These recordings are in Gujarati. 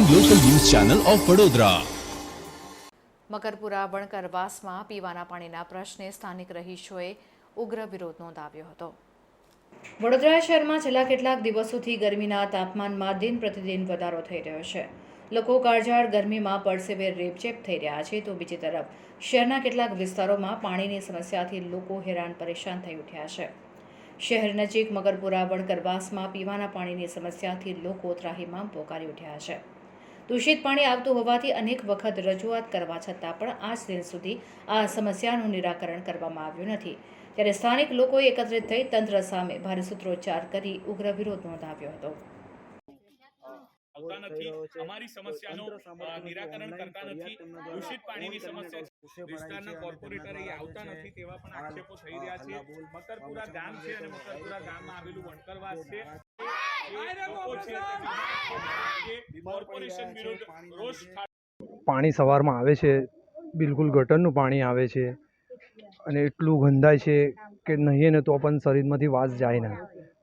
ચેનલ ઓફ વડોદરા મકરપુરા, વણકરવાસમાં પીવાના પાણીના પ્રશ્ને સ્થાનિક રહીશોએ ઉગ્ર વિરોધ નોંધાવ્યો હતો. વડોદરા શહેરમાં છેલ્લા કેટલાક દિવસોથી ગરમીના તાપમાનમાં દિન પ્રતિદિન વધારો થઈ રહ્યો છે. લોકો કાળઝાળ, ગરમીમાં પરસેવે રેપચેપ થઈ રહ્યા છે. તો બીજી તરફ, શહેરના કેટલાક વિસ્તારોમાં પાણીની સમસ્યાથી લોકો હેરાન પરેશાન થઈ ઉઠ્યા છે. શહેર નજીક મગરપુરા વણકરવાસમાં પીવાના પાણીની સમસ્યાથી લોકો ત્રાહીમામ પોકારી ઉઠ્યા છે. દૂષિત પાણી આવતું હોવાથી અનેક વખત રજૂઆત કરવા છતાં પણ આજ દિન સુધી આ સમસ્યાનું નિરાકરણ કરવામાં આવ્યું નથી. ત્યારે સ્થાનિક લોકોએ એકત્રિત થઈ તંત્ર સામે ભારે સૂત્રોચ્ચાર કરી ઉગ્ર વિરોધ નોંધાવ્યો હતો. અમારી સમસ્યાનું નિરાકરણ કરતા નથી. દૂષિત પાણીની સમસ્યા વિસ્તારના કોર્પોરેટર આવતા નથી તેવા પણ આક્ષેપો થઈ રહ્યા છે. મકરપુરા ગામ છે અને મકરપુરા ગામમાં આવેલું વણકરવાસ છે. પાણી સવારમાં આવે છે. બિલકુલ ગટરનું પાણી આવે છે. અને એટલું ગંધાય છે કે નહીં ને તો પણ શરીરમાંથી વાસ જાય ના.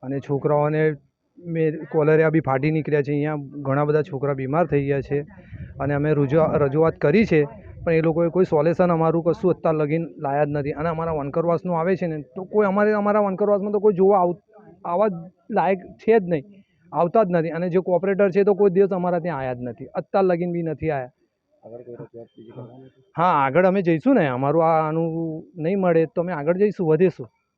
અને છોકરાઓને મેં કોલેરિયા બી ફાટી નીકળ્યા છે અહીંયા ઘણા બધા છોકરા બીમાર થઈ ગયા છે. અને અમે રજૂઆ રજૂઆત કરી છે પણ એ લોકોએ કોઈ સોલ્યુશન અમારું કશું અત્યાર લગીન લાયા જ નથી. અને અમારા વનકરવાસનું આવે છે ને તો કોઈ અમારે અમારા વનકરવાસમાં તો કોઈ જોવા આવ આવા લાયક છે જ નહીં. આવતા જ નથી. અને જે કોઓપરેટર છે તો કોઈ દિવસ અમારા ત્યાં આવ્યા જ નથી. અત્યાર લગીન બી નથી આવ્યા હા આગળ અમે જઈશું ને. અમારું આનું નહીં મળે તો અમે આગળ જઈશું વધીશું.